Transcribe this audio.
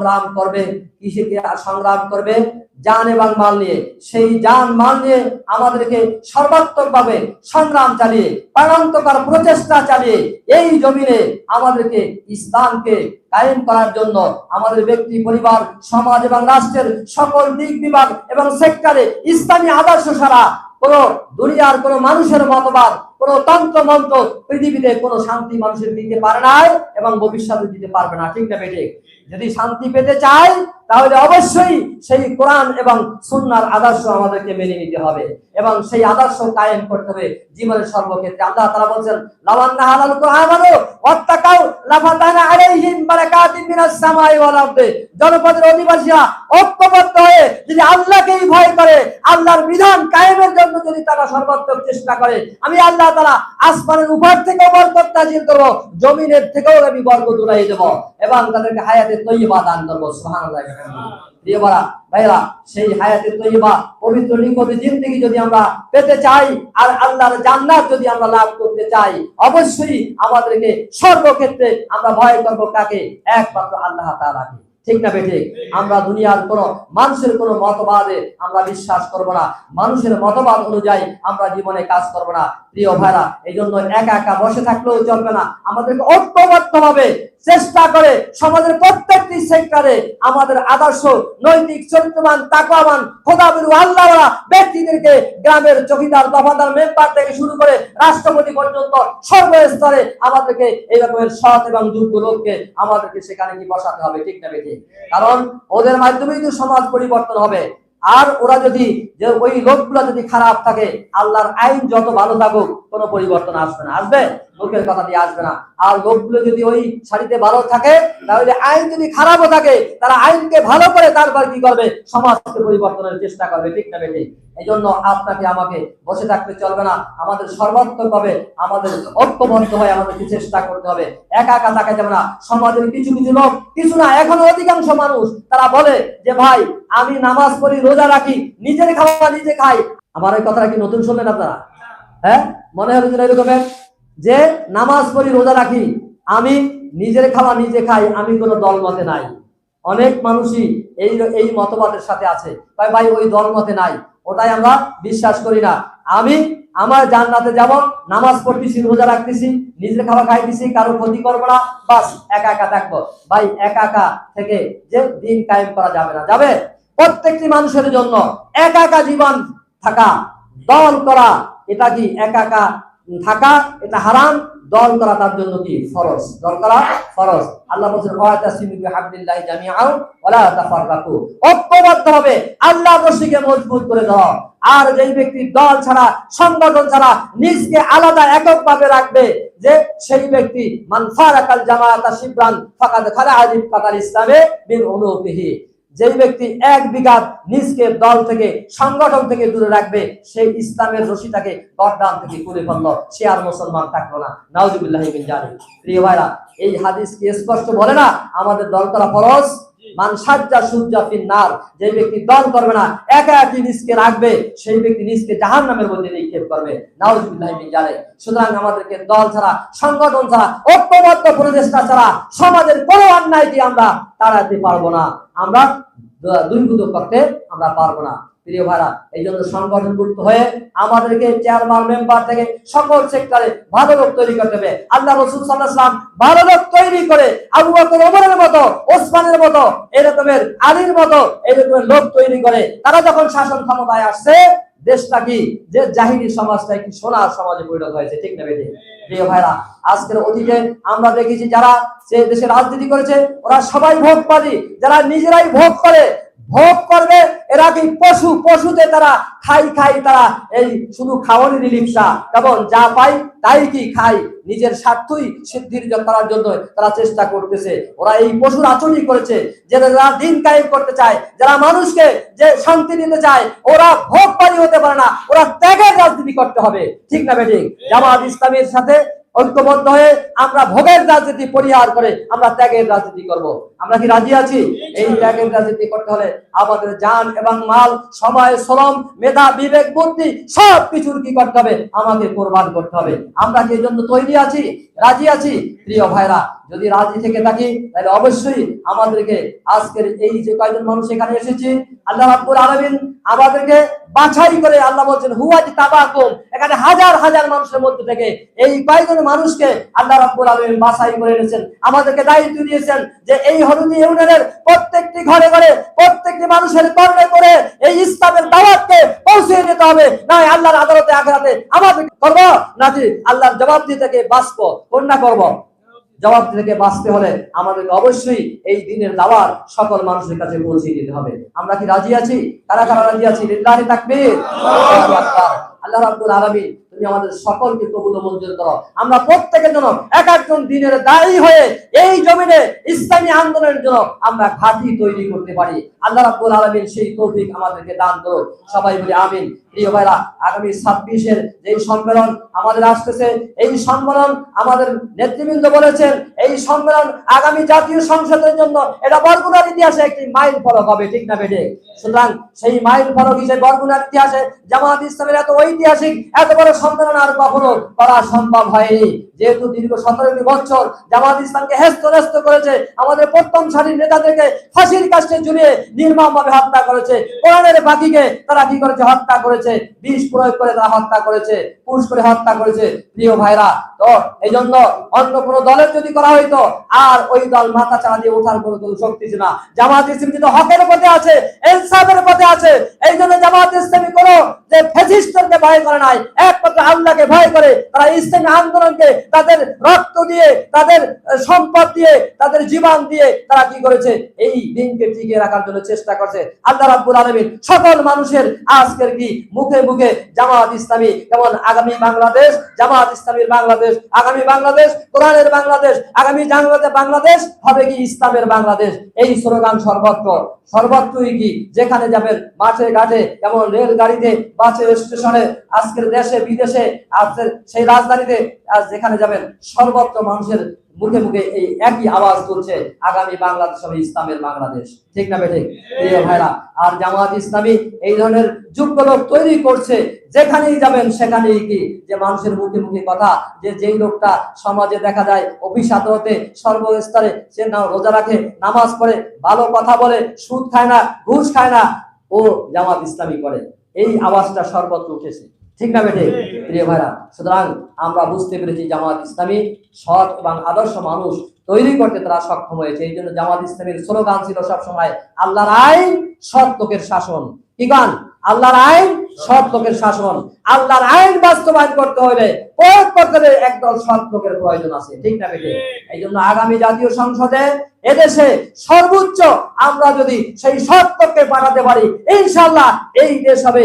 সংগ্রাম করবে কিসে সংগ্রাম করবে জান এবং মাল নিয়ে। সেই জান, মাল নিয়ে আমাদেরকে সর্বাত্মকভাবে সংগ্রাম চালিয়ে, প্রাণান্তকর প্রচেষ্টা চালিয়ে এই জমিনে আমাদেরকে ইসলামকে কায়েম করার জন্য আমাদের ব্যক্তি, পরিবার, সমাজ এবং রাষ্ট্রের সকল দিক বিভাগ এবং সেক্টরে ইসলামী আদর্শ ছাড়া কোন দুনিয়ার কোন মানুষের মতবাদ কোন তন্ত্র মন্ত্র পৃথিবীতে কোনো শান্তি মানুষের দিতে পারে না এবং ভবিষ্যতে দিতে পারবে না। ঠিক না বেটে যদি শান্তি পেতে চায়, তাহলে অবশ্যই সেই কোরআন এবং সুন্নার আদর্শ আমাদেরকে মেনে নিতে হবে এবং সেই আদর্শ কায়েম করতে হবে জীবনের সর্বক্ষেত্রে। আল্লাহ তাআলা বলছেন লাওয়ান্না হালাল কুরআনানু ওয়াত্তাকাউ লাফাতানা সামাই জনপদের অধিবাসীরা ঐক্যবদ্ধ হয়ে যদি আল্লাহকেই ভয় করে, আল্লাহর বিধান কায়েমের জন্য যদি তারা সর্বাত্মক চেষ্টা করে, আমি আল্লাহ তাআলা আসমানের উপর থেকে বরকত নাজিল করব জমিনের থেকেও আমি বরকত উড়াই দেব এবং তাদেরকে হায়াতে তৈয়বা দান করব। প্রিয় ভাইরা, সেই হায়াতে তৈয়বা, পবিত্র নিকটে যদি আমরা পেতে চাই, আর আল্লাহর জান্নাত যদি আমরা লাভ করতে চাই, অবশ্যই আমাদেরকে সর্বক্ষেত্রে আমরা ভয় করব কাকে? একমাত্র আল্লাহ ঠিক না বেঠে আমরা দুনিয়ার কোন মানুষের কোন মতবাদে আমরা বিশ্বাস করব না। মানুষের মতবাদ অনুযায়ী আমরা জীবনে কাজ করব না। প্রিয় ভাইরা এই জন্য একা একা বসে থাকলেও চলবে না। আমাদেরকে ঐক্যবদ্ধ ভাবে চেষ্টা করে সমাজের প্রত্যেকটি সেক্টরে আমাদের আদর্শ, নৈতিক, চরিত্রবান, তাকওয়াবান, খোদাবিরু, আল্লাহওয়ালা ব্যক্তিদেরকে গ্রামের চকিদার, দফাদার, মেম্বার থেকে শুরু করে রাষ্ট্রপতি পর্যন্ত সর্বস্তরে আমাদেরকে এই রকমের সৎ এবং যোগ্য লোককে আমাদেরকে সেখানে কি বসাতে হবে, ঠিক না বেঠিক? কারণ ওদের মাধ্যমেই তো সমাজ পরিবর্তন হবে। আর ওরা যদি, যে ওই লোকগুলো যদি খারাপ থাকে, আল্লাহর আইন যত ভালো থাকুক, কোনো পরিবর্তন আসবে না। আসবে? লোকের কথা দিয়ে আসবে না। আর লোকগুলো যদি ওই শাড়িতে ভালো থাকে, তাহলে আইন যদি খারাপও থাকে তারা আইনকে ভালো করে তারপর কি করবে? সমাজকে পরিবর্তনের চেষ্টা করবে, ঠিক না বেঠিক? এই জন্য আপনাকে আমাকে বসে থাকতে চলবে না। আমাদের সর্বাত্মক ভাবে আমাদের ঐক্যবদ্ধ হয়ে আমাদেরকে চেষ্টা করতে হবে। একা একা থাকা যাবে না। সমাজের কিছু কিছু লোক, কিছু না, এখনও অধিকাংশ মানুষ, তারা বলে যে, ভাই, আমি নামাজ পড়ি, রোজা রাখি, নিজের খাওয়া নিজে খাই। আমার এই কথাটা কি নতুন শুনলেন আপনারা? হ্যাঁ? মনে হলো যে এরকমের? যে নামাজ পড়ি, রোজা রাখি, আমি নিজের খাওয়া নিজে খাই, আমি কোনো দল মতে নাই। অনেক মানুষই এই এই মতবাদের সাথে আছে। ভাই ভাই, ওই দল মতে নাই। ওটাই আমরা বিশ্বাস করি না। আমি আমার জান্নাতে যাব নামাজ পড়তেছি, রোজা রাখতেছি, নিজের খাওয়া খাইতেছি, কারও ক্ষতি করব না, বাস, একা একা থাকব। ভাই, একা একা থেকে যে দিন কায়েম করা যাবে না। যাবে? প্রত্যেকটি মানুষের জন্য একা একা জীবন থাকা, দল করা, এটা কি একা একা থাকা এটা হারাম, দল করা তার জন্য কি? ফরজ। দল করা ফরজ। আল্লাহ বলছেন, ওয়াতাসিমু বিহাবলিল্লাহি জামিআন ওয়ালা তাফাররাকু। ঐক্যবদ্ধ হবে আল্লাহ রশিকে মজবুত করে দাও। আর যেই ব্যক্তি দল ছাড়া, সংগঠন ছাড়া নিজকে আলাদা এককভাবে রাখবে, যে সেই ব্যক্তি, মান ফারাকাল জামাআতা শিবরান, ফাকাদ খালা আলিফ ফাকাল ইসলামে বিন উনুবিহি যেই ব্যক্তি এক বিঘাত নিজকে দল থেকে, সংগঠন থেকে দূরে রাখবে, সেই ইসলামের রশিটাকে গরদান থেকে করে ফেলল। সে আর মুসলমান থাকল না। নাউজুবিল্লাহ প্রিয় ভাইরা, এই হাদিস কি স্পষ্ট বলে না? আমাদের দল করা ফরজ? যে ব্যক্তি করবে না, একা একই নিজকে রাখবে, সেই ব্যক্তি নিজকে জাহান নামের মধ্যে নিক্ষেপ করবে। সুতরাং আমাদেরকে দল ছাড়া, সংগঠন ছাড়া, ঐক্যবদ্ধ প্রচেষ্টা ছাড়া, সমাজের কোনো অন্যায়কে আমরা তাড়াতে পারব না। আমরা দুর্গত করতে আমরা পারব না। প্রিয় ভাইরা, এই জন্য সংগঠন হয়ে আমাদেরকে চেয়ারম্যান মেম্বার থেকে সকল সেক্টরে ভালো লোক তৈরি করতে হবে। আল্লাহ রসুল সাল্লাহাম ভালো লোক তৈরি করে আবু বকর ওমরের মতো, ওসমানের মতো এরকমের আলীর মতো এরকমের লোক তৈরি করে তারা যখন শাসন ক্ষমতায় আসছে, দেশটা কি? যে সমাজটা একটি সোনার সমাজে পরিণত হয়েছে, ঠিক না প্রিয় ভাইরা, আজকের অতীতে আমরা দেখেছি যারা সে দেশে রাজনীতি করেছে, ওরা সবাই ভোগবাদী। যারা নিজেরাই ভোগ করে, ভোগ করবে এরা পশু, পশুতে তারা খাই খাই, তারা এই শুধু খাওয়ানি লিপসা কেমন যা পাই তাই কি খাই নিজের স্বার্থই সিদ্ধির করার জন্য তারা চেষ্টা করতেছে। ওরা এই পশুর আচরণই করেছে। যে যারা দিন কায়েম করতে চায়, যারা মানুষকে যে শান্তি দিতে চায়, ওরা ভোগবাদী হতে পারে না। ওরা ত্যাগের রাজনীতি করতে হবে। ঠিক না, বেঠিক? জামাত ইসলামের সাথে ঐক্যবদ্ধ হয়ে আমরা ভোগের রাজনীতি পরিহার করে আমরা ত্যাগের রাজনীতি করব। আমরা কি রাজি আছি? এই ত্যাগের রাজনীতি করতে হলে আমাদের জান এবং মাল, সময়, শ্রম, মেধা, বিবেক, বুদ্ধি সব কিছুর কি করতে হবে? আমাকে কোরবান করতে হবে। আমরা কি জন্য তৈরি আছি? রাজি আছি? প্রিয় ভাইরা, যদি রাজি থেকে থাকি, তাহলে অবশ্যই আমাদেরকে আজকের এই যে কয়জন মানুষ এখানে এসেছি, আল্লাহ রাব্বুল আলামিন আমাদেরকে বাছাই করে আল্লাহ বলছেন হুয়াজ তাবাকুম এখানে হাজার হাজার মানুষের মধ্যে থেকে এই কয়জন মানুষকে আল্লাহ রাব্বুল আলামিন বাছাই করে এনেছেন। আমাদেরকে দায়িত্ব দিয়েছেন যে এই হলুদি ইউনিয়নের প্রত্যেকটি ঘরে ঘরে, প্রত্যেকটি মানুষের কর্মে করে এই ইসলামের দাওয়াতকে পৌঁছে দিতে হবে। না আল্লাহর আদালতে, আখরাতে আমাদের করব, নাকি আল্লাহর জবাব দিতে থেকে বাঁচবো, কন্যা করব? জবাব থেকে বাঁচতে হলে আমাদেরকে অবশ্যই এই দিনের দাওয়াত সকল মানুষের কাছে পৌঁছে দিতে হবে। আমরা কি রাজি আছি? কারা কারা রাজি আছি? আল্লাহ রাব্বুল আলামিন তুমি আমাদের সকলকে কবুল মঞ্জুর করো। আমরা প্রত্যেকের জন্য এক একজন দিনের দায়ী হয়ে এই জমিনে ইসলামী আন্দোলনের জন্য আমরা ঘাঁটি তৈরি করতে পারি। আল্লাহ রাব্বুল আলামিন সেই তৌফিক আমাদেরকে দান করো সবাই বলি আমিন। প্রিয় ভাইরা, আগামী ছাব্বিশের যে সম্মেলন আমাদের আসতেছে, এই সম্মেলন আমাদের নেতৃবৃন্দ বলেছেন, এই সম্মেলন আগামী জাতীয় সংসদের জন্য এটা বরগুনার ইতিহাসে একটি মাইল ফলক হবে, ঠিক না বেটে সুতরাং সেই মাইল ফলক হিসেবে বরগুনার ইতিহাসে জামাত ইসলামের এত ঐতিহাসিক, এত বড় সম্মেলন আর কখনো করা সম্ভব হয়নি। যেহেতু দীর্ঘ সতেরোটি বছর জামাত ইসলামকে হেস্ত নেস্ত করেছে, আমাদের প্রথম সারির নেতাদেরকে ফাঁসির কাছে ঝুলিয়ে নির্মম ভাবে হত্যা করেছে। কোরআনের বাকিকে তারা কি করেছে? হত্যা করেছে। বিষ প্রয়োগ করে তারা হত্যা করেছে পুষ করে হত্যা করেছে। প্রিয় ভাইরা, তো এই জন্য অন্য কোন দলের যদি করা হইতো, আর ওই দল মাথা চালা দিয়ে ওঠার কোনো কোনো শক্তি ছিল না। জামাত ইসলামী কিন্তু হকের পথে আছে ইনসাফের পথে আছে। এই জন্য জামাত ইসলামী কোনো যে ফেসিস্টকে ভয় করে নাই, একমাত্র আল্লাহকে ভয় করে, তারা ইসলামী আন্দোলনকে তাদের রক্ত দিয়ে, তাদের সম্পদ দিয়ে, তাদের জীবন দিয়ে তারা কি করেছে? এই দিনকে রাখার জন্য চেষ্টা করছে। আল্লাহ রাব্বুল আলামিন সকল মানুষের আজকের কি মুখে মুখে জামাত ইসলামী, যেমন আগামী বাংলাদেশ, জামাত ইসলামীর বাংলাদেশ, আগামী বাংলাদেশ, কোরআনের বাংলাদেশ, আগামী বাংলাদেশ, হবে কি ইসলামের বাংলাদেশ। এই স্লোগান সর্বত্র। সর্বত্রই কি? যেখানে যাবেন, মাঠে ঘাটে, যেমন রেল গাড়িতে বাসে, স্টেশনে, আজকের দেশে, বিদেশে আজকের সেই রাজধানীতে আজ যেখানে যাবেন, সর্বত্র মানুষের মুখে মুখে এই একই আওয়াজ তুলছে আগামী বাংলাদেশ হবে ইসলামের বাংলাদেশ। ঠিক না বেঠিক? প্রিয় ভাইরা, আর জামাত ইসলামী এই ধরনের যোগ্য লোক তৈরি করছে, যেখানেই যাবেন সেখানেই কি যে মানুষের মুখে মুখে কথা, যে যেই লোকটা সমাজে দেখা যায় অফিস আদালতে সর্বস্তরে সে না রোজা রাখে, নামাজ পড়ে, ভালো কথা বলে, সুদ খায় না, ঘুষ খায় না, ও জামাত ইসলামী করে। এই আওয়াজটা সর্বত্র উঠেছে। ঠিক না বেটে প্রিয় ভাইরা? সুতরাং আমরা বুঝতে পেরেছি জামাত ইসলামী সৎ এবং আদর্শ মানুষ তৈরি করতে তারা সক্ষম হয়েছে। এই জন্য জামাত ইসলামীর স্লোগান ছিল সবসময়, আল্লাহর আইন সৎ লোকের শাসন। কি গান? আল্লাহর আইন সৎ লোকের শাসন। আল্লাহর আইন বাস্তবায়ন করতে প্রয়োগ করতে একদল সৎ লোকের প্রয়োজন আছে। ঠিক না বেটে এই জন্য আগামী জাতীয় সংসদে এদেশে সর্বোচ্চ আমরা যদি সেই সৎ লোককে পাঠাতে পারি ইনশাল্লাহ এই দেশ হবে